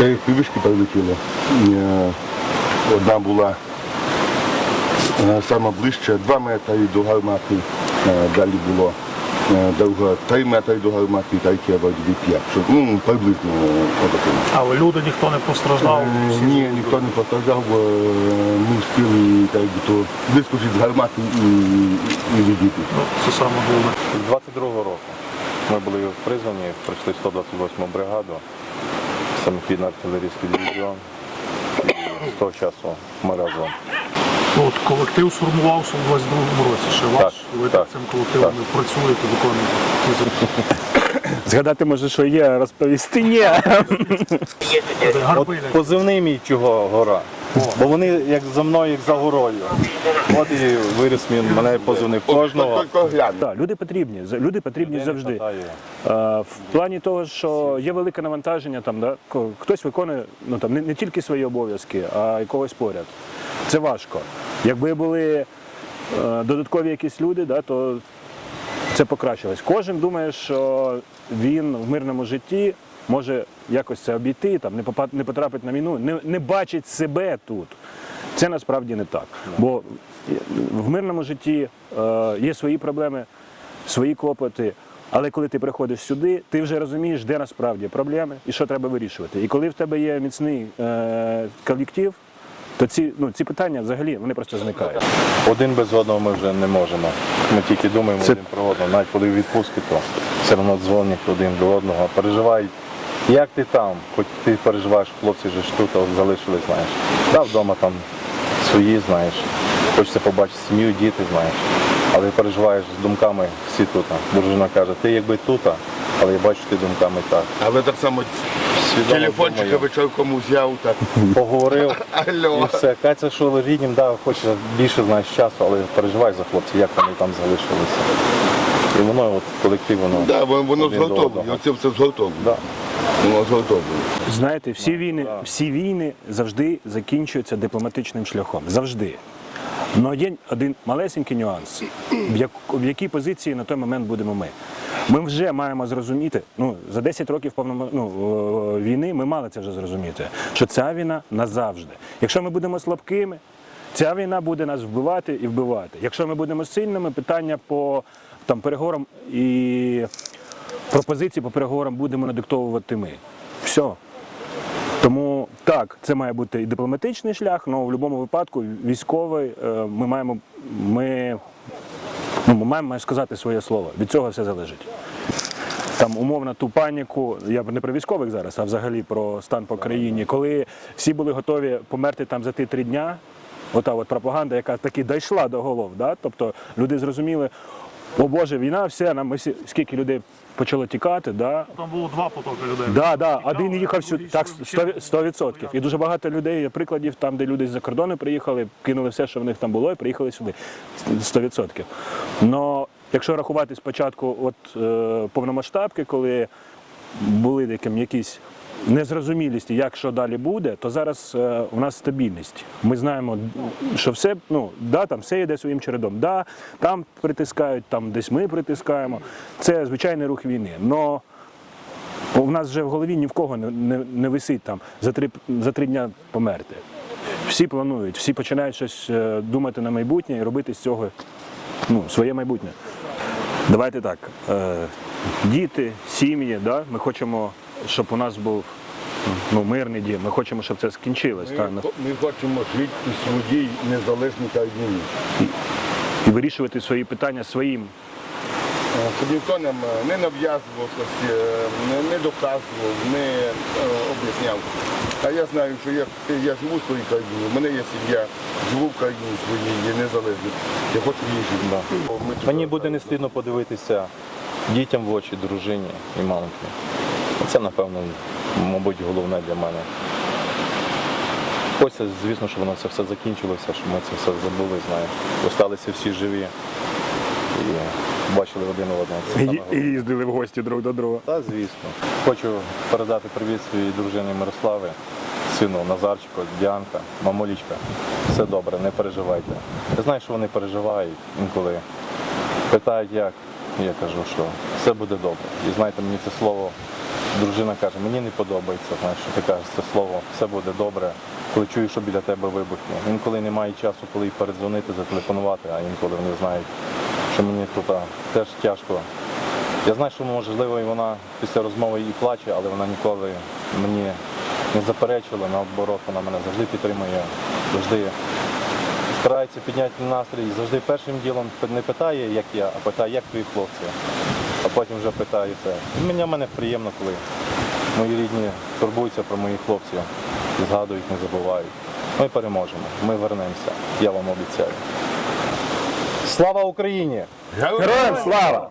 Три півішки прилетіло. Е, Одна була е, сама ближче 2 метри до гармати, е, далі було е, друга 3 метри до гармати, третя вроді 5. Що, ну, приблизно отаким. Але люди ніхто не постраждав. Ні, ніхто не постраждав, бо, ми встигли так, то вискочити з гармати і, і відійти. Ну, це саме головне. З 22-го року ми були призвані, прийшли 128 бригаду, самохідний артилерійський дивізіон. І з того часу ми разом. Ну, от колектив сформувався у 22-му році. Ще ваш, ви так, цим колективом так. працюєте, виконуєте. ті. Згадати може, що є, розповісти ні. От позивний мій чого гора. Бо вони як за мною, як за горою. От і виріс він, мене позивний кожного. Так, люди потрібні. Люди потрібні завжди. Е, В плані того, що є велике навантаження, там, да, ко- хтось виконує ну, там, не, не тільки свої обов'язки, а й когось поряд. Це важко. Якби були е, додаткові якісь люди, да, то це покращилось. Кожен думає, що він в мирному житті може якось це обійти, там, не, потрапить на війну, не, не бачить себе тут. Це насправді не так. Бо в мирному житті е, є свої проблеми, свої клопоти. Але коли ти приходиш сюди, ти вже розумієш, де насправді проблеми і що треба вирішувати. І коли в тебе є міцний е, колектив, то ці, ну, ці питання взагалі вони просто зникають. Один без одного ми вже не можемо. Ми тільки думаємо Це- один про одного. Навіть коли відпустки, то все одно дзвонять один до одного, переживають. Як ти там? Хоч ти переживаєш, хлопці ж тут залишились, знаєш. Та вдома там свої, знаєш. Хочеться побачити сім'ю, діти, знаєш. Але переживаєш з думками всі тут. Дружина каже, ти якби тут, але я бачу, ти думками так. Але так само телефончика думаю. вечірком взяв, так. Поговорив. І все. Катя, що ріднім, да, хоче більше знаєш часу, але переживай за хлопців, як вони там залишилися. І воно, от колектив, воно. Да, воно, зготовлено, одного. це все зготовлено. Да. Воно зготовлено. Знаєте, всі війни, всі війни завжди закінчуються дипломатичним шляхом. Завжди. Але є один малесенький нюанс, в, як, в якій позиції на той момент будемо ми. Ми вже маємо зрозуміти, ну за 10 років повномо- ну, війни ми мали це вже зрозуміти, що ця війна назавжди. Якщо ми будемо слабкими, ця війна буде нас вбивати і вбивати. Якщо ми будемо сильними, питання по там переговорам і пропозиції по переговорам будемо надиктовувати ми. Все. Так, це має бути і дипломатичний шлях, але в будь-якому випадку військовий е, ми маємо, ми, ну, ми маємо сказати своє слово. Від цього все залежить. Там умовно ту паніку, я не про військових зараз, а взагалі про стан по країні, коли всі були готові померти там за ті три дня. Ота от пропаганда, яка таки дійшла до голов. Да? Тобто люди зрозуміли, о Боже, війна, все, нам ми всі, скільки людей почало тікати, да? Там було два потоки людей. Да, да, один їхав сюди, так, другий 100%. 100%. І дуже багато людей, є прикладів там, де люди з-за кордону приїхали, кинули все, що в них там було, і приїхали сюди. 100%. Но якщо рахувати спочатку от, е, повномасштабки, коли були таким якісь незрозумілість, як що далі буде, то зараз е, у нас стабільність. Ми знаємо, що все, ну, да, там все йде своїм чередом. Да, там притискають, там десь ми притискаємо. Це звичайний рух війни. Но в нас вже в голові ні в кого не, не, не висить там за три, за три дня померти. Всі планують, всі починають щось е, думати на майбутнє і робити з цього ну, своє майбутнє. Давайте так. Е, діти, сім'ї, да? ми хочемо, щоб у нас був ну, мирний дім, ми хочемо, щоб це скінчилось. Та? Ми, ми хочемо жити у своїй незалежній країні. І вирішувати свої питання своїм Е, Щоб ніхто нам е, не нав'язував щось, е, не, не доказував, не е, об'ясняв. А я знаю, що я, я живу в своїй країні, в мене є сім'я, живу в країні своїй, є незалежній. Я хочу її жити. Ми тут Мені буде не стидно подивитися дітям в очі, дружині і мамки. Це, напевно, мабуть, головне для мене. Хочеться, звісно, щоб воно це все закінчилося, щоб ми це все забули, знаєш. Осталися всі живі і бачили один одного. І, і їздили в гості друг до друга. Та, звісно. Хочу передати привіт своїй дружині Мирославі, сину Назарчику, Діанка, мамулічка. Все добре, не переживайте. Я знаю, що вони переживають інколи. Питають, як. Я кажу, що все буде добре. І знаєте, мені це слово дружина каже, мені не подобається, знаєш, що ти кажеш це слово, все буде добре, коли чуєш, що біля тебе вибухне. Інколи немає часу, коли й передзвонити, зателефонувати, а інколи вони знають, що мені тут теж тяжко. Я знаю, що можливо і вона після розмови і плаче, але вона ніколи мені не заперечила, наоборот, вона мене завжди підтримує, завжди старається підняти настрій, завжди першим ділом не питає, як я, а питає, як твої хлопці. А потім вже питає це. І Мені мене приємно, коли мої рідні турбуються про моїх хлопців, і згадують, не забувають. Ми переможемо, ми вернемося, я вам обіцяю. Слава Україні! Героям слава!